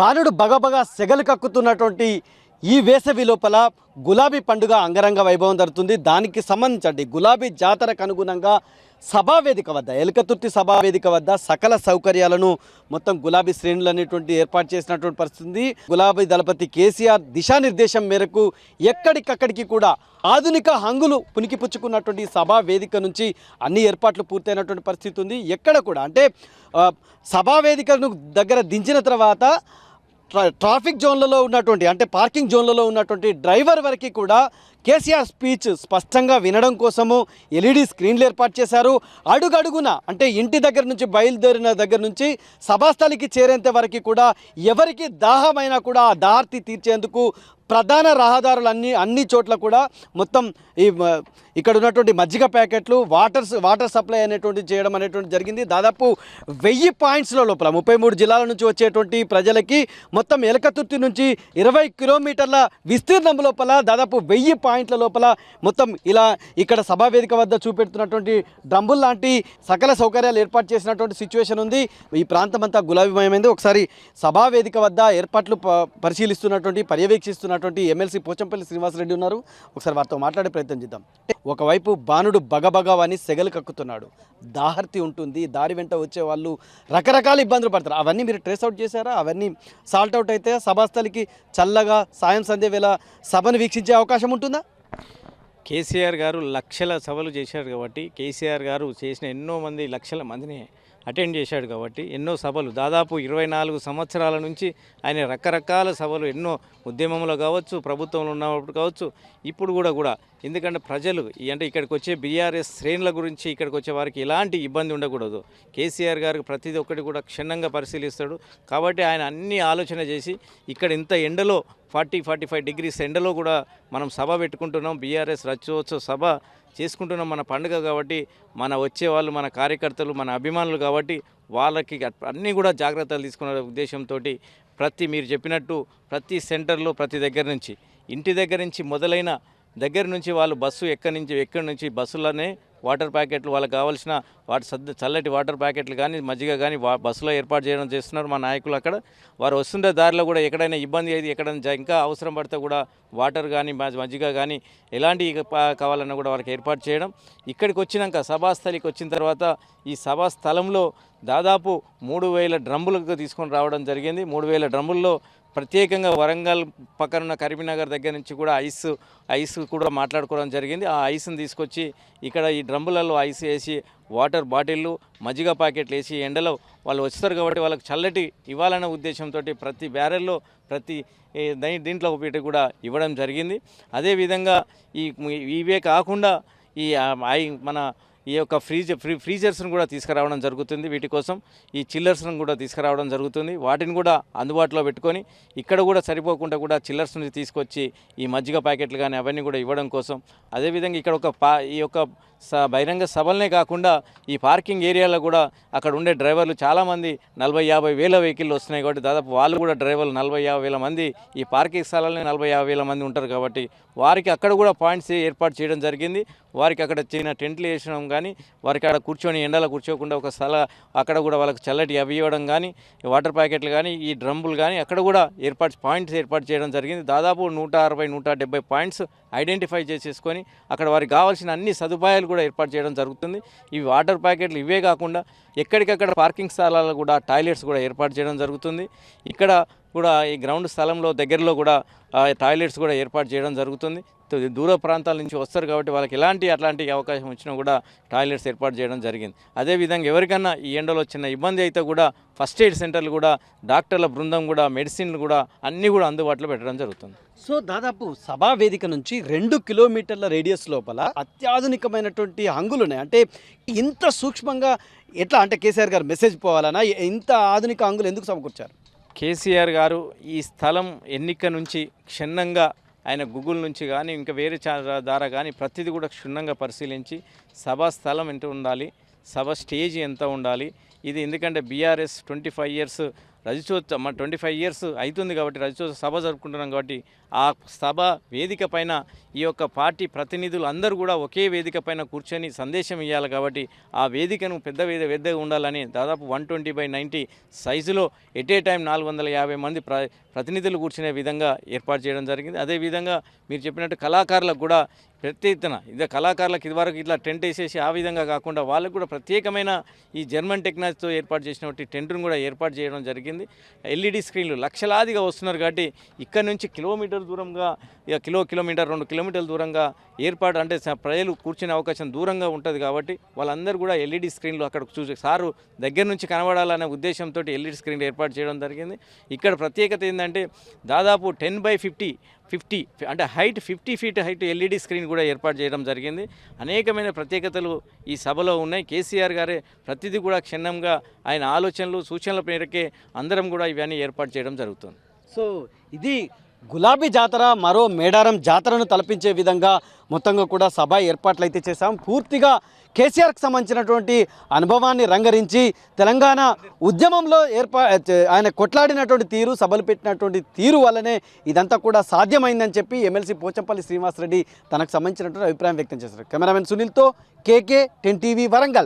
బాలుడు బగబగా సెగలు కక్కుతున్నటువంటి ఈ వేసవి లోపల గులాబీ పండుగ అంగరంగ వైభవం జరుగుతుంది. దానికి సంబంధించండి. గులాబీ జాతరకు అనుగుణంగా సభావేదిక వద్ద ఎలకతుర్తి సభావేదిక వద్ద సకల సౌకర్యాలను మొత్తం గులాబీ శ్రేణులు అనేటువంటి ఏర్పాటు చేసినటువంటి పరిస్థితి గులాబీ దళపతి కేసీఆర్ దిశానిర్దేశం మేరకు ఎక్కడికక్కడికి కూడా ఆధునిక హంగులు పునికిపుచ్చుకున్నటువంటి సభా వేదిక నుంచి అన్ని ఏర్పాట్లు పూర్తయినటువంటి పరిస్థితి ఉంది. ఎక్కడ కూడా అంటే సభావేదికను సభా వేదికను దగ్గర దించిన తర్వాత ట్రాఫిక్ జోన్లలో ఉన్నటువంటి అంటే పార్కింగ్ జోన్లలో ఉన్నటువంటి డ్రైవర్ వరకు కూడా కేసీఆర్ స్పీచ్ స్పష్టంగా వినడం కోసము ఎల్ఈడి స్క్రీన్లు ఏర్పాటు చేశారు. అడుగడుగున అంటే ఇంటి దగ్గర నుంచి బయలుదేరిన దగ్గర నుంచి సభాస్థలికి చేరేంత వరకు కూడా ఎవరికి దాహమైనా కూడా ఆ దార్తి తీర్చేందుకు ప్రధాన రహదారులు అన్ని అన్ని చోట్ల కూడా మొత్తం ఈ ఇక్కడ ఉన్నటువంటి మజ్జిగ ప్యాకెట్లు వాటర్ వాటర్ సప్లై అనేటువంటి చేయడం అనేటువంటి జరిగింది. దాదాపు వెయ్యి పాయింట్స్ల లోపల ముప్పై మూడు జిల్లాల నుంచి వచ్చేటువంటి ప్రజలకి మొత్తం ఎలకతుర్తి నుంచి ఇరవై కిలోమీటర్ల విస్తీర్ణం లోపల దాదాపు వెయ్యి పాయింట్ల లోపల మొత్తం ఇలా ఇక్కడ సభా వేదిక వద్ద చూపెడుతున్నటువంటి డ్రమ్ముల్ లాంటి సకల సౌకర్యాలు ఏర్పాటు చేసినటువంటి సిచ్యువేషన్ ఉంది. ఈ ప్రాంతం అంతా గులాబీమయమైంది. ఒకసారి సభా వేదిక వద్ద ఏర్పాట్లు ప- పరిశీలిస్తున్నటువంటి పర్యవేక్షిస్తున్నటువంటి ఎమ్మెల్సీ పోచంపల్లి శ్రీనివాసరెడ్డి ఉన్నారు. ఒకసారి వారితో మాట్లాడే ప్రయత్నం చేద్దాం. ఒకవైపు బాణుడు బగబగవని సెగలు కక్కుతున్నాడు. దాహర్తి ఉంటుంది. దారి వెంట వచ్చే వాళ్ళు రకరకాల ఇబ్బందులు పడతారు. అవన్నీ మీరు ట్రేస్ అవుట్ చేశారా? అవన్నీ సాల్ట్ అవుట్ అయితే సభాస్థలికి చల్లగా సాయం సంధ్య వేళ సభను వీక్షించే అవకాశం ఉంటుందా? కేసీఆర్ గారు లక్షల సభలు చేశారు కాబట్టి కేసీఆర్ గారు చేసిన ఎన్నో మంది లక్షల మందిని అటెండ్ చేశాడు కాబట్టి ఎన్నో సభలు. దాదాపు ఇరవై నాలుగు సంవత్సరాల నుంచి ఆయన రకరకాల సభలు ఎన్నో ఉద్యమంలో కావచ్చు ప్రభుత్వంలో ఉన్నప్పుడు కావచ్చు ఇప్పుడు కూడా కూడా. ఎందుకంటే ప్రజలు అంటే ఇక్కడికి వచ్చే బీఆర్ఎస్ శ్రేణుల గురించి ఇక్కడికి వచ్చే వారికి ఎలాంటి ఇబ్బంది ఉండకూడదు. కేసీఆర్ గారికి ప్రతిదీ ఒక్కటి కూడా క్షుణ్ణంగా పరిశీలిస్తాడు. కాబట్టి ఆయన అన్ని ఆలోచన చేసి ఇక్కడ ఇంత ఎండలో ఫార్టీ ఫార్టీ ఫైవ్ డిగ్రీస్ ఎండలో కూడా మనం సభ పెట్టుకుంటున్నాం. బీఆర్ఎస్ రచ్చోత్సవ సభ చేసుకుంటున్నాం మన పండుగ కాబట్టి మన వచ్చే వాళ్ళు మన కార్యకర్తలు మన అభిమానులు కాబట్టి వాళ్ళకి అన్నీ కూడా జాగ్రత్తలు తీసుకునే ఉద్దేశంతో ప్రతి మీరు చెప్పినట్టు ప్రతి సెంటర్లో ప్రతి దగ్గర నుంచి ఇంటి దగ్గర నుంచి మొదలైన దగ్గర నుంచి వాళ్ళు బస్సు ఎక్కడి నుంచి ఎక్కడి నుంచి బస్సులోనే వాటర్ ప్యాకెట్లు వాళ్ళకి కావాల్సిన వాటి సద్ద చల్లటి వాటర్ ప్యాకెట్లు కానీ మజ్జిగ కానీ వా బస్సులో ఏర్పాటు చేయడం చేస్తున్నారు మా నాయకులు అక్కడ. వారు వస్తుండే దారిలో కూడా ఎక్కడైనా ఇబ్బంది అయితే ఎక్కడైనా ఇంకా అవసరం పడితే కూడా వాటర్ కానీ మజ్జిగ కానీ ఎలాంటి కావాలన్నా కూడా వారికి ఏర్పాటు చేయడం. ఇక్కడికి వచ్చినాక సభాస్థలికి వచ్చిన తర్వాత ఈ సభా స్థలంలో దాదాపు మూడు వేల డ్రమ్ములకు తీసుకొని రావడం జరిగింది. మూడు వేల డ్రమ్ముల్లో ప్రత్యేకంగా వరంగల్ పక్కన ఉన్న కరీంనగర్ దగ్గర నుంచి కూడా ఐస్ ఐస్ కూడా మాట్లాడుకోవడం జరిగింది. ఆ ఐస్ని తీసుకొచ్చి ఇక్కడ ఈ డ్రమ్ములలో ఐస్ వేసి వాటర్ బాటిళ్ళు మజ్జిగ ప్యాకెట్లు వేసి ఎండలో వాళ్ళు వస్తారు కాబట్టి వాళ్ళకి చల్లటి ఇవ్వాలనే ఉద్దేశంతో ప్రతి బ్యారెల్లో ప్రతి దై- దీంట్లో ఒకటి కూడా ఇవ్వడం జరిగింది. అదేవిధంగా ఈ ఇవే కాకుండా ఈ ఐ మన ఈ యొక్క ఫ్రీజ్ ఫ్రీ ఫ్రీజర్స్ను కూడా తీసుకురావడం జరుగుతుంది. వీటి కోసం ఈ చిల్లర్స్ను కూడా తీసుకురావడం జరుగుతుంది. వాటిని కూడా అందుబాటులో పెట్టుకొని ఇక్కడ కూడా సరిపోకుండా కూడా చిల్లర్స్ నుంచి తీసుకొచ్చి ఈ మజ్జిగ ప్యాకెట్లు కానీ అవన్నీ కూడా ఇవ్వడం కోసం. అదేవిధంగా ఇక్కడ ఒక పా ఈ యొక్క స బహిరంగ సభలనే కాకుండా ఈ పార్కింగ్ ఏరియాలో కూడా అక్కడ ఉండే డ్రైవర్లు చాలామంది నలభై యాభై వేల వెహికల్ వస్తున్నాయి కాబట్టి దాదాపు వాళ్ళు కూడా డ్రైవర్లు నలభై యాభై వేల మంది ఈ పార్కింగ్ స్థలాలనే నలభై యాభై వేల మంది ఉంటారు కాబట్టి వారికి అక్కడ కూడా పాయింట్స్ ఏర్పాటు చేయడం జరిగింది. వారికి అక్కడ చిన్న టెంట్లు వేసడం కానీ వారికి అక్కడ కూర్చొని ఎండలో కూర్చోకుండా ఒక స్థల అక్కడ కూడా వాళ్ళకి చల్లటి అవి ఇవ్వడం కానీ వాటర్ ప్యాకెట్లు కానీ ఈ డ్రమ్ములు కానీ అక్కడ కూడా ఏర్పాటు పాయింట్స్ ఏర్పాటు చేయడం జరిగింది. దాదాపు నూట అరవై నూట డెబ్బై పాయింట్స్ ఐడెంటిఫై చేసేసుకొని అక్కడ వారికి కావాల్సిన అన్ని సదుపాయాలు కూడా ఏర్పాటు చేయడం జరుగుతుంది. ఈ వాటర్ ప్యాకెట్లు ఇవే కాకుండా ఎక్కడికక్కడ పార్కింగ్ స్థలాలు కూడా టాయిలెట్స్ కూడా ఏర్పాటు చేయడం జరుగుతుంది. ఇక్కడ కూడా ఈ గ్రౌండ్ స్థలంలో దగ్గరలో కూడా టాయిలెట్స్ కూడా ఏర్పాటు చేయడం జరుగుతుంది. దూర ప్రాంతాల నుంచి వస్తారు కాబట్టి వాళ్ళకి ఎలాంటి అట్లాంటి అవకాశం వచ్చినా కూడా టాయిలెట్స్ ఏర్పాటు చేయడం జరిగింది. అదేవిధంగా ఎవరికన్నా ఈ ఎండలో చిన్న ఇబ్బంది అయితే కూడా ఫస్ట్ ఎయిడ్ సెంటర్లు కూడా డాక్టర్ల బృందం కూడా మెడిసిన్లు కూడా అన్నీ కూడా అందుబాటులో పెట్టడం జరుగుతుంది. సో దాదాపు సభా వేదిక నుంచి రెండు కిలోమీటర్ల రేడియస్ లోపల అత్యాధునికమైనటువంటి హంగులు ఉన్నాయి అంటే ఇంత సూక్ష్మంగా ఎట్లా అంటే కేసీఆర్ గారు మెసేజ్ పోవాలన్నా ఇంత ఆధునిక హంగులు ఎందుకు సమకూర్చారు? కేసీఆర్ గారు ఈ స్థలం ఎన్నిక నుంచి క్షుణ్ణంగా ఆయన గూగుల్ నుంచి కానీ ఇంకా వేరే చా- ద్వారా కానీ ప్రతిదీ కూడా క్షుణ్ణంగా పరిశీలించి సభా స్థలం ఎంత ఉండాలి సభ స్టేజ్ ఎంత ఉండాలి ఇది ఎందుకంటే బీఆర్ఎస్ ట్వంటీ ఫైవ్ ఇయర్స్ రజతోత్సవం మన ట్వంటీ ఫైవ్ ఇయర్స్ అవుతుంది కాబట్టి రజతోత్సవ సభ జరుపుకుంటున్నాం కాబట్టి ఆ సభ వేదిక పైన ఈ యొక్క పార్టీ ప్రతినిధులు అందరూ కూడా ఒకే వేదిక పైన కూర్చొని సందేశం ఇవ్వాలి కాబట్టి ఆ వేదికను పెద్ద వేద పెద్దగా ఉండాలని దాదాపు వన్ ట్వంటీ బై నైంటీ సైజులో ఎట్ ఏ టైం నాలుగు వందల యాభై మంది ప్ర ప్రతినిధులు కూర్చునే విధంగా ఏర్పాటు చేయడం జరిగింది. అదేవిధంగా మీరు చెప్పినట్టు కళాకారులకు కూడా ప్రతి ఎత్తున ఇదే కళాకారులకు ఇదివరకు ఇట్లా టెంట్ వేసేసి ఆ విధంగా కాకుండా వాళ్ళకు కూడా ప్రత్యేకమైన ఈ జర్మన్ టెక్నాలజీతో ఏర్పాటు చేసినటువంటి టెంట్ను కూడా ఏర్పాటు చేయడం జరిగింది. ఎల్ఈడి స్క్రీన్లు లక్షలాదిగా వస్తున్నారు కాబట్టి ఇక్కడ నుంచి కిలోమీటర్ దూరంగా ఇక కిలో కిలోమీటర్ రెండు కిలోమీటర్ల దూరంగా ఏర్పాటు అంటే ప్రజలు కూర్చునే అవకాశం దూరంగా ఉంటుంది కాబట్టి వాళ్ళందరూ కూడా ఎల్ఈడి స్క్రీన్లు అక్కడ చూసే సారు దగ్గర నుంచి కనబడాలనే ఉద్దేశంతో ఎల్ఈడి స్క్రీన్లు ఏర్పాటు చేయడం జరిగింది. ఇక్కడ ప్రత్యేకత ఏంటంటే దాదాపు టెన్ బై ఫిఫ్టీ ఫిఫ్టీ అంటే height fifty feet height LED screen కూడా ఏర్పాటు చేయడం జరిగింది. అనేకమైన ప్రత్యేకతలు ఈ సభలో ఉన్నాయి. కేసీఆర్ గారే ప్రతిదీ కూడా క్షుణ్ణంగా ఆయన ఆలోచనలు సూచనల మేరకే అందరం కూడా ఇవన్నీ ఏర్పాటు చేయడం జరుగుతుంది. సో ఇది గులాబీ జాతర మరో మేడారం జాతరను తలపించే విధంగా మొత్తంగా కూడా సభ ఏర్పాట్లు అయితే చేశాం. పూర్తిగా కేసీఆర్కి సంబంధించినటువంటి అనుభవాన్ని రంగరించి తెలంగాణ ఉద్యమంలో ఏర్పా ఆయన కొట్లాడినటువంటి తీరు సభలు పెట్టినటువంటి తీరు వల్లనే ఇదంతా కూడా సాధ్యమైందని చెప్పి ఎమ్మెల్సీ పోచంపల్లి శ్రీనివాసరెడ్డి తనకు సంబంధించినటువంటి అభిప్రాయం వ్యక్తం చేశారు. కెమెరామెన్ సునీల్తో కేకే టెన్ టీవీ వరంగల్.